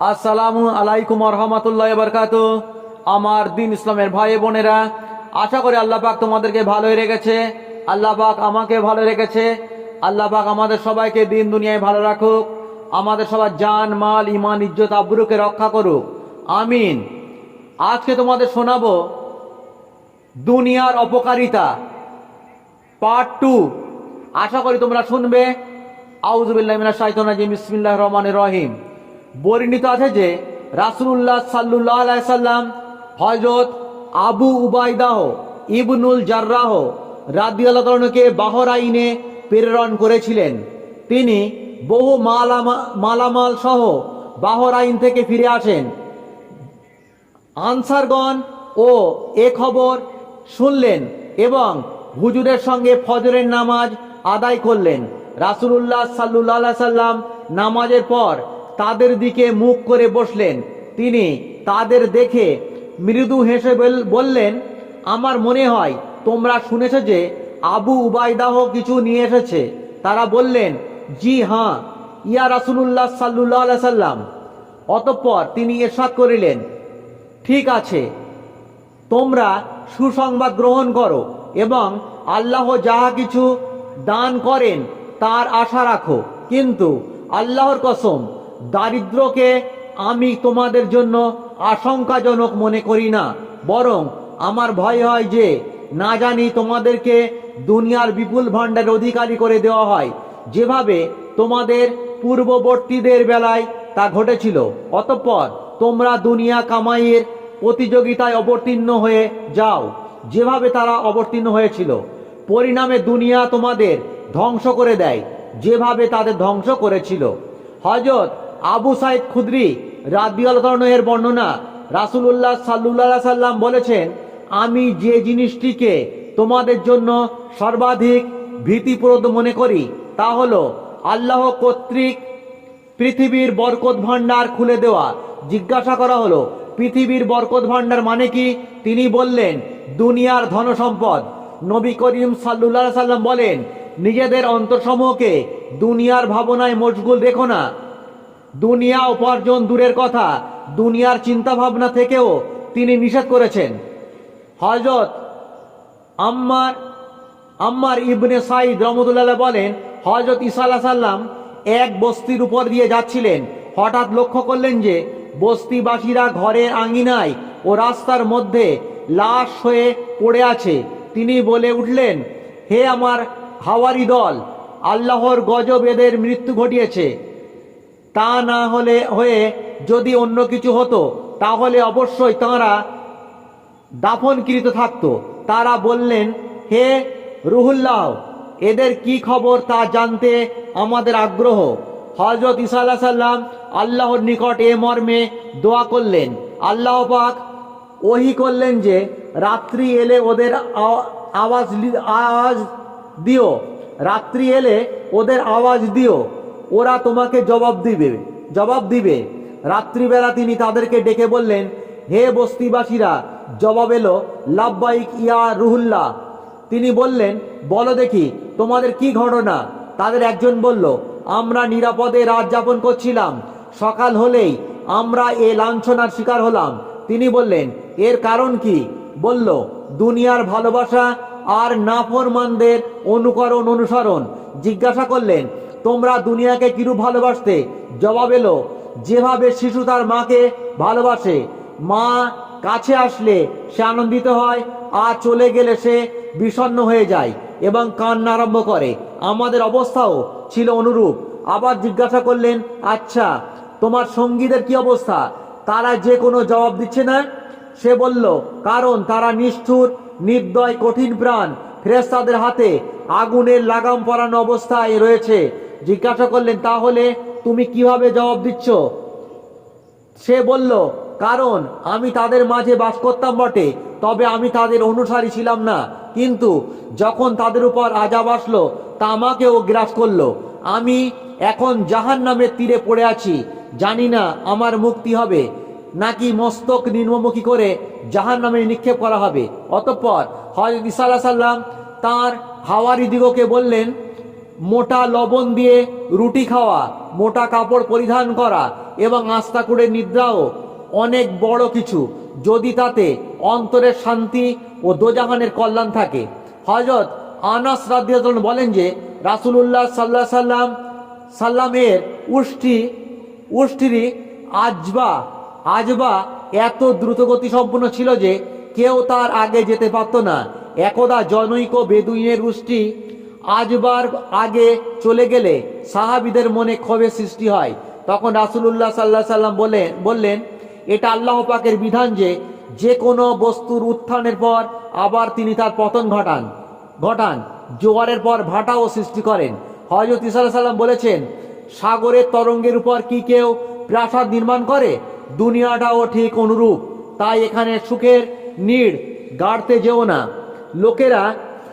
আসসালামু আলাইকুম রহমতুল্লাহ বরকাত। আমার দিন ইসলামের ভাই বোনেরা, আশা করি আল্লাহ পাক তোমাদেরকে ভালোই রেখেছে। আল্লাহ পাক আমাকে ভালো রেখেছে। আল্লাহ পাক আমাদের সবাইকে দিন দুনিয়ায় ভালো রাখুক। আমাদের সবার জান, মাল ইমান ইজ্জত, আব্রুকে রক্ষা করুক। আমিন। আজকে তোমাদের শোনাবো দুনিয়ার অপকারিতা পার্ট টু আশা করি তোমরা শুনবে। আউজুবিল্লাহ রাজিম। বিসমিল্লাহ রহমান রহিম। বর্ণিত আছে যে রাসুল্লাহ সাল্লুল্লাহ আলাই সাল্লাম হজরত আবু উবায়দাহ ইবনুল জার্রাহ রাদিয়ালকে বাহরাইনে প্রেরণ করেছিলেন। তিনি বহু মালামা, মালামাল সহ বাহরাইন থেকে ফিরে আসেন। আনসারগণ ও এ খবর শুনলেন এবং হুজুরের সঙ্গে ফজরের নামাজ আদায় করলেন। রাসুলুল্লাহ সাল্লুল্লাহ সাল্লাম নামাজের পর তাদের দিকে মুখ করে বসলেন। তিনি তাদের দেখে মৃদু হেসে বল- বললেন, আমার মনে হয় তোমরা শুনেছ যে আবু উবাইদাহ কিছু নিয়ে এসেছে। তারা বললেন, জি হ্যাঁ ইয়া রাসুলুল্লাহ সাল্লুল্লাহ সাল্লাম। অতঃপর তিনি এরশাদ করিলেন, ঠিক আছে, তোমরা সুসংবাদ গ্রহণ করো এবং আল্লাহ যাহা কিছু দান করেন তার আশা রাখো। কিন্তু আল্লাহর কসম দারিদ্রকে আমি তোমাদের জন্য আশঙ্কাজনক মনে করি না। বরং আমার ভয় হয় যে, না জানি তোমাদেরকে দুনিয়ার বিপুল ভাণ্ডার অধিকারী করে দেওয়া হয়। যেভাবে তোমাদের পূর্ববর্তীদের বেলায় তা ঘটেছিল। অতঃপর তোমরা দুনিয়া কামাইয়ের প্রতিযোগিতায় অবতীর্ণ হয়ে যাও। যেভাবে তারা অবতীর্ণ হয়েছিল। পরিণামে দুনিয়া তোমাদের ধ্বংস করে দেয়। যেভাবে তাদের ধ্বংস করেছিল। হজরত আবু সাইদ খুদ্রি রাদিয়ালের বর্ণনা, রাসুলুল্লাহ সাল্লুল্লাহ সাল্লাম বলেছেন, আমি যে জিনিসটিকে তোমাদের জন্য সর্বাধিক ভীতিপ্রদ মনে করি, তা হলো আল্লাহ কর্তৃক পৃথিবীর বরকত ভাণ্ডার খুলে দেওয়া। জিজ্ঞাসা করা হলো, পৃথিবীর বরকত ভাণ্ডার মানে কি? তিনি বললেন, দুনিয়ার ধনসম্পদ। নবী করিম সাল্লুল্লাহ সাল্লাম বলেন, নিজেদের অন্তরসমূহকে দুনিয়ার ভাবনায় মশগুল রেখো না। দুনিয়া উপার্জন দূরের কথা, দুনিয়ার চিন্তা ভাবনা থেকেও তিনি নিষেধ করেছেন। হজরত আম্মার আম্মার ইবনে সাইদ রহমতুল্লাহ বলেন হজরত ইসা সাল্লাম এক বস্তির উপর দিয়ে যাচ্ছিলেন। হঠাৎ লক্ষ্য করলেন যে বস্তিবাসীরা ঘরের আঙিনায় ও রাস্তার মধ্যে লাশ হয়ে পড়ে আছে। তিনি বলে উঠলেন, হে আমার হাওয়ারি দল, আল্লাহর গজব এদের মৃত্যু ঘটিয়েছে। তা না হলে, হয়ে যদি অন্য কিছু হতো, তাহলে অবশ্যই তাঁরা দাফনকৃত থাকত। তারা বললেন, হে রুহুল্লাহ, এদের কি খবর তা জানতে আমাদের আগ্রহ। হজরত ইসা আল্লাহ সাল্লাম আল্লাহর নিকট এ মর্মে দোয়া করলেন। আল্লাহ পাক ওহি করলেন যে, রাত্রি এলে ওদের আওয়াজ আওয়াজ দিও। রাত্রি এলে ওদের আওয়াজ দিও। ওরা তোমাকে জবাব দিবে। জবাব দিবে। রাত্রিবেলা তিনি তাদেরকে ডেকে বললেন, হে বস্তিবাসীরা, জবাব এলো, লাব্বাইক ইয়া রুহুল্লাহ। তিনি বললেন, বলো দেখি, তোমাদের কি ঘটনা? তাদের একজন বলল, আমরা নিরাপদে রাত যাপন করছিলাম। সকাল হলেই আমরা এ লাঞ্ছনার শিকার হলাম। তিনি বললেন, এর কারণ কি? বলল, দুনিয়ার ভালোবাসা আর নাফরমানদের অনুকরণ অনুসরণ। জিজ্ঞাসা করলেন তোমরা দুনিয়াকে কিরূপ ভালোবাসতে? জবাব এলো, যেভাবে শিশু তার মাকে ভালোবাসে, মা কাছে আসলে সে আনন্দিত হয়, আর চলে গেলে সে বিষণ্ণ হয়ে যায় এবং কান্না আরম্ভ করে। আমাদের অবস্থাও ছিল অনুরূপ। আবার জিজ্ঞাসা করলেন আচ্ছা তোমার সঙ্গীদের কি অবস্থা? তারা যে কোনো জবাব দিচ্ছে না? সে বলল, কারণ তারা নিষ্ঠুর, নির্দয়, কঠিন প্রাণ। ফেরেস্তাদের হাতে আগুনের লাগাম পরানো অবস্থায় রয়েছে। জিজ্ঞাসা করলেন, তাহলে তুমি কীভাবে জবাব দিচ্ছ? সে বলল, কারণ আমি তাদের মাঝে বাস করতাম বটে, তবে আমি তাদের অনুসারী ছিলাম না। কিন্তু যখন তাদের উপর আজাব আসলো তা আমাকেও গ্রাস করল। আমি এখন জাহান নামের তীরে পড়ে আছি, জানি না আমার মুক্তি হবে, নাকি মস্তক নির্মমুখী করে জাহান নামে নিক্ষেপ করা হবে। অতঃপর হজরত ইসা সাল্লাম তাঁর হাওয়ারি দিগকে বললেন মোটা লবণ দিয়ে রুটি খাওয়া, মোটা কাপড় পরিধান করা এবং আস্থা করে নিদ্রাও অনেক বড় কিছু। যদি তাতে অন্তরের শান্তি ও দোজাহানের কল্যাণ থাকে। হজরত আনাস রাদিয়াল্লাহু বলেন যে, রাসূলুল্লাহ সাল্লাহ সাল্লাম, সাল্লামের উষ্টি উষ্টিরি আজবা আজবা এত দ্রুতগতি সম্পন্ন ছিল যে, কেউ তার আগে যেতে পারত না। একদা জনৈক বেদুইনের উষ্টি আজবার আগে চলে গেলে সাহাবিদের মনে ক্ষোভের সৃষ্টি হয়। তখন রাসূলুল্লাহ সাল্লাহ সাল্লাম বলেন বললেন, এটা আল্লাহ পাকের বিধান যে যে কোনো বস্তুর উত্থানের পর আবার তিনি তার পতন ঘটান ঘটান, জোয়ারের পর ভাটাও সৃষ্টি করেন। হজরত ইসা সাল্লাম বলেছেন, সাগরের তরঙ্গের উপর কি কেউ প্রাসাদ নির্মাণ করে? দুনিয়াটাও ঠিক অনুরূপ। তাই এখানে সুখের, নীড়, গাড়তে যেও না। লোকেরা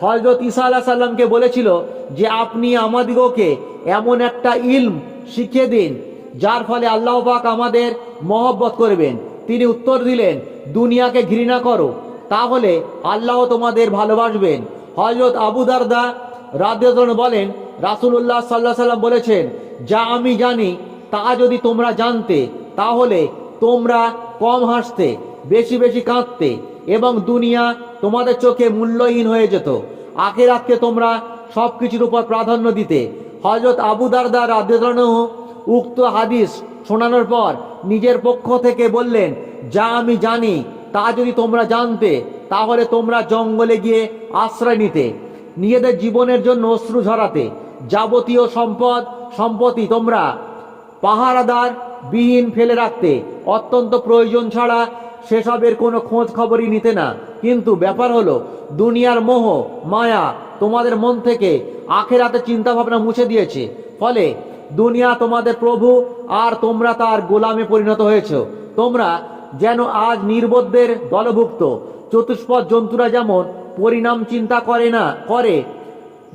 হজরত ইসা আল্লাহ সাল্লামকে বলেছিল যে আপনি আমাদিগকে এমন একটা ইলম শিখিয়ে দিন, যার ফলে আল্লাহ পাক আমাদের মহব্বত করবেন। তিনি উত্তর দিলেন, দুনিয়াকে ঘৃণা করো, তাহলে আল্লাহ তোমাদের ভালোবাসবেন। হজরত আবু দারদা রাদিয়াল্লাহু বলেন, রাসূলুল্লাহ সাল্লাহ সাল্লাম বলেছেন, যা আমি জানি, তা যদি তোমরা জানতে, তাহলে তোমরা কম হাসতে। বেশি বেশি কাঁদতে এবং দুনিয়া তোমাদের চোখে মূল্যহীন হয়ে যেত। আখেরাতকে তোমরা সব কিছুর উপর প্রাধান্য দিতে। হজরত আবু দারদা রাদিয়াল্লাহু উক্ত হাদিস শোনানোর পর নিজের পক্ষ থেকে বললেন, যা আমি জানি, তা যদি তোমরা জানতে, তাহলে তোমরা জঙ্গলে গিয়ে আশ্রয় নিতে, নিজেদের জীবনের জন্য অশ্রু ঝরাতে। যাবতীয় সম্পদ, সম্পত্তি তোমরা পাহারাদার বিহীন ফেলে রাখতে। অত্যন্ত প্রয়োজন ছাড়া সেসবের কোনো খোঁজ খবরই নিতে না। কিন্তু ব্যাপার হলো, দুনিয়ার মোহ, মায়া তোমাদের মন থেকে আখেরাতে চিন্তা ভাবনা মুছে দিয়েছে। ফলে দুনিয়া তোমাদের প্রভু আর তোমরা তার গোলামে পরিণত হয়েছ। তোমরা যেন আজ নির্বোধদের দলভুক্ত। চতুষ্পদ জন্তুরা যেমন পরিণাম চিন্তা করে না, করে,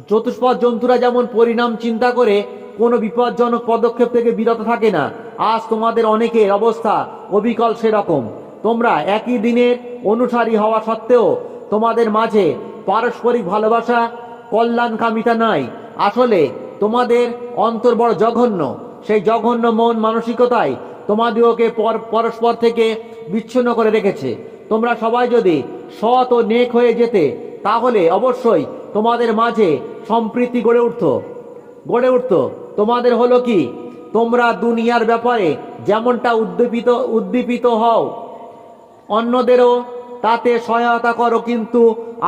চতুষ্পদ জন্তুরা যেমন পরিণাম চিন্তা করে, কোনো বিপজ্জনক পদক্ষেপ থেকে বিরত থাকে না। আজ তোমাদের অনেকের অবস্থা অবিকল সেরকম। তোমরা একই দিনের অনুসারী হওয়া সত্ত্বেও তোমাদের মাঝে পারস্পরিক ভালোবাসা কল্যাণকামিতা নাই। আসলে তোমাদের অন্তর বড় জঘন্য। সেই জঘন্য মন মানসিকতায় তোমাদিওকে পর পরস্পর থেকে বিচ্ছিন্ন করে রেখেছে। তোমরা সবাই যদি সৎ ও নেক হয়ে যেতে, তাহলে অবশ্যই তোমাদের মাঝে সম্প্রীতি গড়ে উঠত। গড়ে উঠত। তোমাদের হলো কি? তোমরা দুনিয়ার ব্যাপারে যেমনটা উদ্দীপিত উদ্দীপিত হও অন্যদেরও তাতে সহায়তা করো, কিন্তু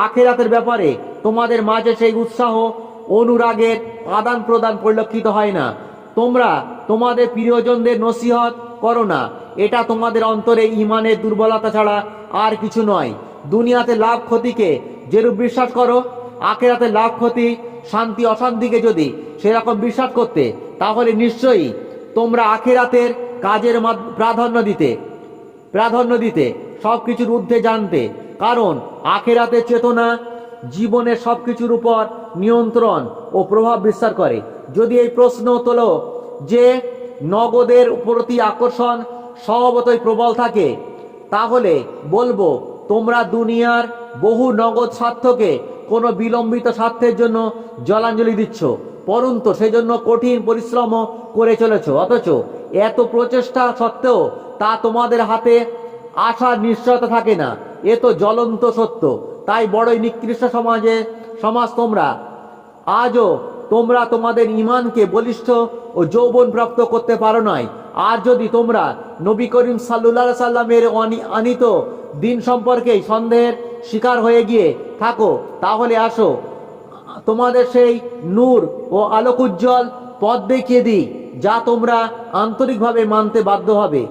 আখেরাতের ব্যাপারে তোমাদের মাঝে সেই উৎসাহ, অনুরাগের আদান প্রদান পরিলক্ষিত হয় না। তোমরা তোমাদের প্রিয়জনদের নসিহত করো না। এটা তোমাদের অন্তরে ইমানের দুর্বলতা ছাড়া আর কিছু নয়। দুনিয়াতে লাভ ক্ষতিকে যেরূপ বিশ্বাস করো, আখেরাতে লাভ ক্ষতি, শান্তি, অশান্তিকে যদি সেরকম বিশ্বাস করতে, তাহলে নিশ্চয়ই তোমরা আখেরাতের কাজের প্রাধান্য দিতে প্রাধান্য দিতে সব কিছুর ঊর্ধ্বে জানতে। কারণ আখেরাতের চেতনা জীবনের সব কিছুর উপর নিয়ন্ত্রণ ও প্রভাব বিস্তার করে। যদি এই প্রশ্ন তোলো যে নগদের প্রতি আকর্ষণ স্বভাবতই প্রবল থাকে, তাহলে বলব, তোমরা দুনিয়ার বহু নগদ স্বার্থকে কোনো বিলম্বিত স্বার্থের জন্য জলাঞ্জলি দিচ্ছ। পরন্তু সেজন্য কঠিন পরিশ্রমও করে চলেছ। অথচ এত প্রচেষ্টা সত্ত্বেও তা তোমাদের হাতে আশার নিশ্চয়তা থাকে না। এ তো জ্বলন্ত সত্য। তাই বড়ই নিকৃষ্ট সমাজে, সমাজ তোমরা। আজও তোমরা তোমাদের ইমানকে বলিষ্ঠ ও যৌবন প্রাপ্ত করতে পারো নাই। আর যদি তোমরা নবী করিম সাল্লুল্লাহ সাল্লামের আনিত দিন সম্পর্কেই সন্দেহের শিকার হয়ে গিয়ে থাকো, তাহলে আসো। তোমাদের সেই নূর ও আলোক উজ্জ্বল পথ দেখিয়ে দিই, যা তোমরা আন্তরিকভাবে মানতে বাধ্য হবে।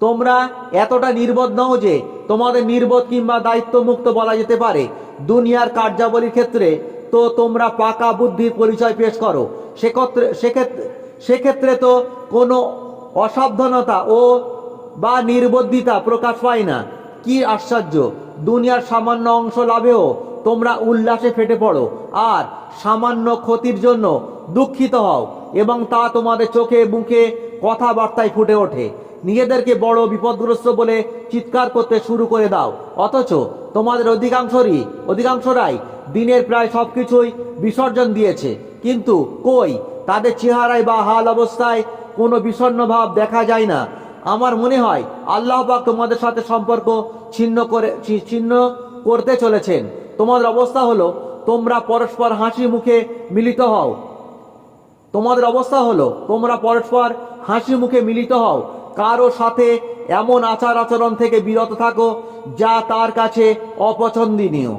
তোমরা এতটা নির্বোধ নও যে তোমাদের নির্বোধ কিংবা দায়িত্বমুক্ত বলা যেতে পারে। দুনিয়ার কার্যাবলীর ক্ষেত্রে তো তোমরা পাকা বুদ্ধির পরিচয় পেশ করো। সেক্ষেত্রে সেক্ষেত্রে সেক্ষেত্রে তো কোনো অসাবধানতা ও বা নির্বুদ্ধিতা প্রকাশ পায় না। কি আশ্চর্য! দুনিয়ার সামান্য অংশ লাভেও তোমরা উল্লাসে ফেটে পড়ো, আর সামান্য ক্ষতির জন্য দুঃখিত হও, এবং তা তোমাদের চোখে মুখে কথাবার্তায় ফুটে ওঠে। নিজেদেরকে বড় বিপদগ্রস্ত বলে চিৎকার করতে শুরু করে দাও। অথচ তোমাদের অধিকাংশরই, অধিকাংশরাই দিনের প্রায় সব কিছুই বিসর্জন দিয়েছে। কিন্তু কই? তাদের চেহারায় বা হাল অবস্থায় কোনো বিষণ্ণ ভাব দেখা যায় না। আমার মনে হয় আল্লাহ পাক তোমাদের সাথে সম্পর্ক ছিন্ন করে ছিন্ন করতে চলেছেন। তোমাদের অবস্থা হলো, তোমরা পরস্পর হাসি মুখে মিলিত হও। তোমাদের অবস্থা হলো, তোমরা পরস্পর হাসি মুখে মিলিত হও। কারও সাথে এমন আচার আচরণ থেকে বিরত থাকো, যা তার কাছে অপছন্দনীয়।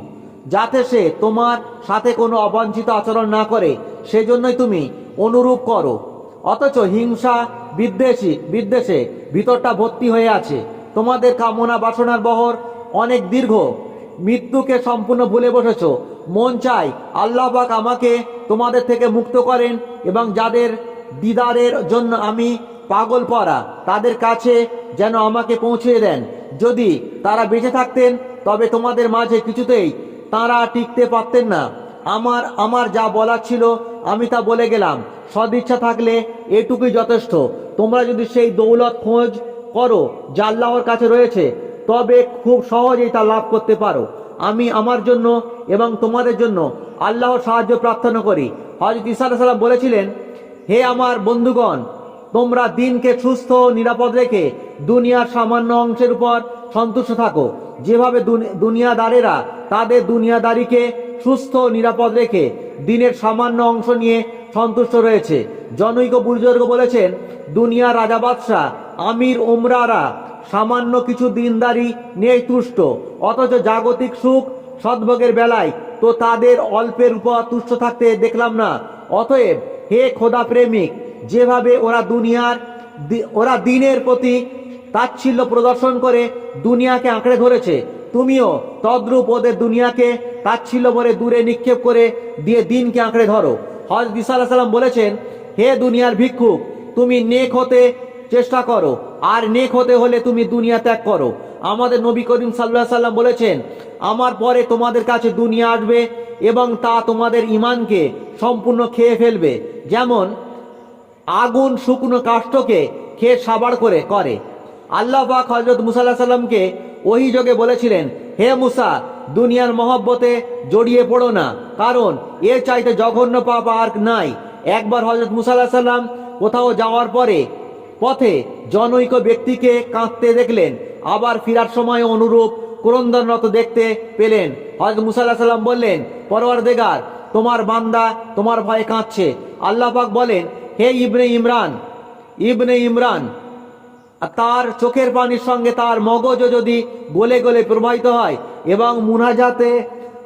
যাতে সে তোমার সাথে কোনো অবাঞ্ছিত আচরণ না করে, সেজন্যই তুমি অনুরূপ করো। অথচ হিংসা বিদ্বেষী, বিদ্বেষে ভিতরটা ভর্তি হয়ে আছে। তোমাদের কামনা বাসনার বহর অনেক দীর্ঘ। মৃত্যুকে সম্পূর্ণ ভুলে বসেছ। মন চাই আল্লাহ পাক আমাকে তোমাদের থেকে মুক্ত করেন এবং যাদের দিদারের জন্য আমি পাগল পড়া তাদের কাছে যেন আমাকে পৌঁছে দেন। যদি তারা বেঁচে থাকতেন, তবে তোমাদের মাঝে কিছুতেই তারা টিকতে পারতেন না। আমার আমার যা বলার ছিল, আমি তা বলে গেলাম। সদিচ্ছা থাকলে এটুকুই যথেষ্ট। তোমরা যদি সেই দৌলত খোঁজ করো, যা আল্লাহর কাছে রয়েছে তবে খুব সহজেই তা লাভ করতে পারো। আমি আমার জন্য এবং তোমাদের জন্য আল্লাহর সাহায্য প্রার্থনা করি। হজরত ইসা সালাম বলেছিলেন, হে আমার বন্ধুগণ, তোমরা দিনকে সুস্থ নিরাপদ রেখে দুনিয়ার সামান্য অংশের উপর সন্তুষ্ট থাকো। যেভাবে দুনি- দুনিয়াদারেরা তাদের দুনিয়াদারিকে সুস্থ নিরাপদ রেখে দিনের সামান্য অংশ নিয়ে সন্তুষ্ট রয়েছে। জনৈক বুজুর্গ বলেছেন দুনিয়া রাজা বাদশাহ, আমির ওমরারা সামান্য কিছু দিনদারি নিয়ে তুষ্ট। অথচ জাগতিক সুখ সদ্ভোগের বেলায় তো তাদের অল্পের উপর তুষ্ট থাকতে দেখলাম না। অতএব হে খোদা প্রেমিক, যেভাবে ওরা দুনিয়ার ওরা দিনের প্রতি তাচ্ছিল্য প্রদর্শন করে দুনিয়াকে আঁকড়ে ধরেছে, তুমিও তদ্রূপ ওদের দুনিয়াকে তাচ্ছিল্য বলে দূরে নিক্ষেপ করে দিয়ে দিনকে আঁকড়ে ধরো। হজ বিসাল্লাহ সাল্লাম বলেছেন, হে দুনিয়ার ভিক্ষুক, তুমি নেক হতে চেষ্টা করো। আর নেক হতে হলে তুমি দুনিয়া ত্যাগ করো। আমাদের নবী করিম সাল্লাহ সাল্লাম বলেছেন, আমার পরে তোমাদের কাছে দুনিয়া আসবে এবং তা তোমাদের ইমানকে সম্পূর্ণ খেয়ে ফেলবে। যেমন, আগুন শুকনো কাষ্ঠকে খেয়ে সাবার করে করে। আল্লাহ পাক হজরত মুসাল্লাহ সাল্লামকে ওই যোগে বলেছিলেন, হে মুসা, দুনিয়ার মহব্বতে জড়িয়ে পড়ো না, কারণ এর চাইতে জঘন্য পাপ আর নাই। একবার হজরত মুসাল্লাহ সাল্লাম কোথাও যাওয়ার পরে পথে জনৈক ব্যক্তিকে কাঁদতে দেখলেন। আবার ফিরার সময় অনুরূপ ক্রন্দনরত দেখতে পেলেন। হজরত মুসাল্লাহ সাল্লাম বললেন পরওয়ার দেগার তোমার বান্দা তোমার ভয়ে কাঁদছে। আল্লাহ পাক বলেন, হে ইবনে ইমরান ইবনে ইমরান, তার চোখের পানির সঙ্গে তার মগজও যদি গলে গলে প্রবাহিত হয় এবং মুনাজাতে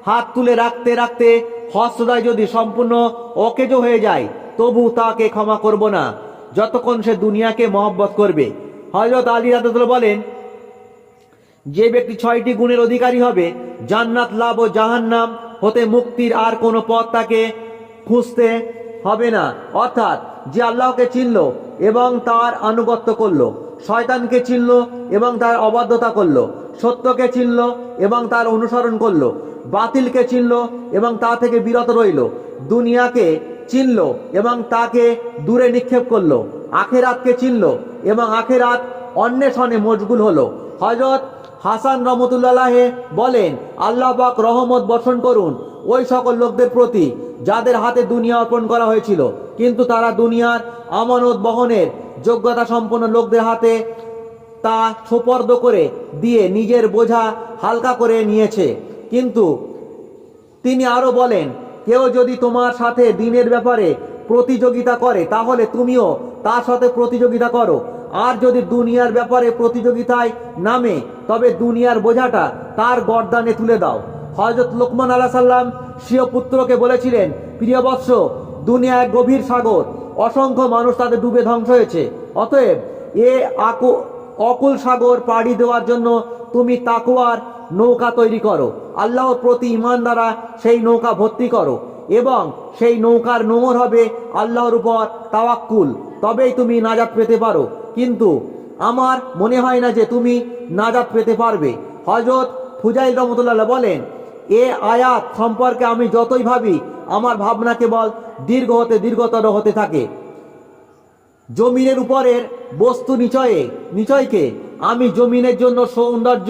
হাত তুলে রাখতে রাখতে হস্তদায় যদি সম্পূর্ণ অকেজো হয়ে যায়, তবু তাকে ক্ষমা করব না। যতক্ষণ সে দুনিয়াকে মহব্বত করবে। হজরত আলী রাদুল্লাহ বলেন, যে ব্যক্তি ছয়টি গুণের অধিকারী হবে, জান্নাত, লাভ ও জাহান্নাম হতে মুক্তির আর কোনো পথ তাকে খুঁজতে হবে না। অর্থাৎ যে আল্লাহকে চিনল এবং তার আনুগত্য করল, শয়তানকে চিনল এবং তার অবাধ্যতা করল, সত্যকে চিনল এবং তার অনুসরণ করল, বাতিলকে চিনল এবং তা থেকে বিরত রইল। দুনিয়াকে চিনল এবং তাকে দূরে নিক্ষেপ করল। আখেরাতকে চিনল এবং আখেরাত অন্বেষণে মশগুল হলো। হজরত হাসান রহমতুল্লাহ বলেন, আল্লাহ পাক রহমত বর্ষণ করুন ওই সকল লোকদের প্রতি যাদের হাতে দুনিয়া অর্পণ করা হয়েছিল। কিন্তু তারা দুনিয়ার আমানত বহনের যোগ্যতা সম্পন্ন লোকদের হাতে তা সোপর্দ করে দিয়ে নিজের বোঝা হালকা করে নিয়েছে। কিন্তু তিনি আরও বলেন কেউ যদি তোমার সাথে দিনের ব্যাপারে প্রতিযোগিতা করে, তাহলে তুমিও তার সাথে প্রতিযোগিতা করো। আর যদি দুনিয়ার ব্যাপারে প্রতিযোগিতায় নামে, তবে দুনিয়ার বোঝাটা তার গর্দানে তুলে দাও। হজরত লোকমান আলাহ সাল্লাম স্বীয় পুত্রকে বলেছিলেন, প্রিয় বৎস দুনিয়া এক গভীর সাগর, অসংখ্য মানুষ তাদের ডুবে ধ্বংস হয়েছে। অতএব এ আকু, অকুল সাগর পাড়ি দেওয়ার জন্য তুমি তাকুয়ার নৌকা তৈরি করো। আল্লাহর প্রতি ইমান দ্বারা সেই নৌকা ভর্তি করো এবং সেই নৌকার নোংর হবে আল্লাহর উপর তাওয়াক্কুল। তবেই তুমি নাজাত পেতে পারো। কিন্তু আমার মনে হয় না যে তুমি নাজাত পেতে পারবে। হজরত ফুজাইল রহমতুল্লাহ বলেন, এ আয়াত সম্পর্কে আমি যতই ভাবি, আমার ভাবনা কেবল দীর্ঘ হতে দীর্ঘতর হতে থাকে। জমিনের উপরের বস্তু নিচয়ে, নিচয়কে আমি জমিনের জন্য সৌন্দর্য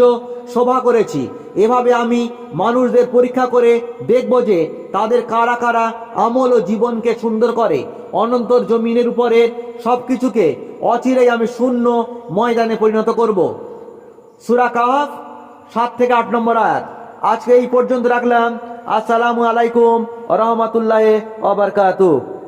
শোভা করেছি। এভাবে আমি মানুষদের পরীক্ষা করে দেখব যে তাদের কারা কারা আমল ও জীবনকে সুন্দর করে। অনন্তর জমিনের উপরে সব কিছুকে অচিরেই আমি শূন্য ময়দানে পরিণত করব। সুরা কাওয়াফ সাত থেকে আট নম্বর আয়াত। আজকে এই পর্যন্ত রাখলাম। আসসালামু আলাইকুম রহমতুল্লাহ অবরকাতু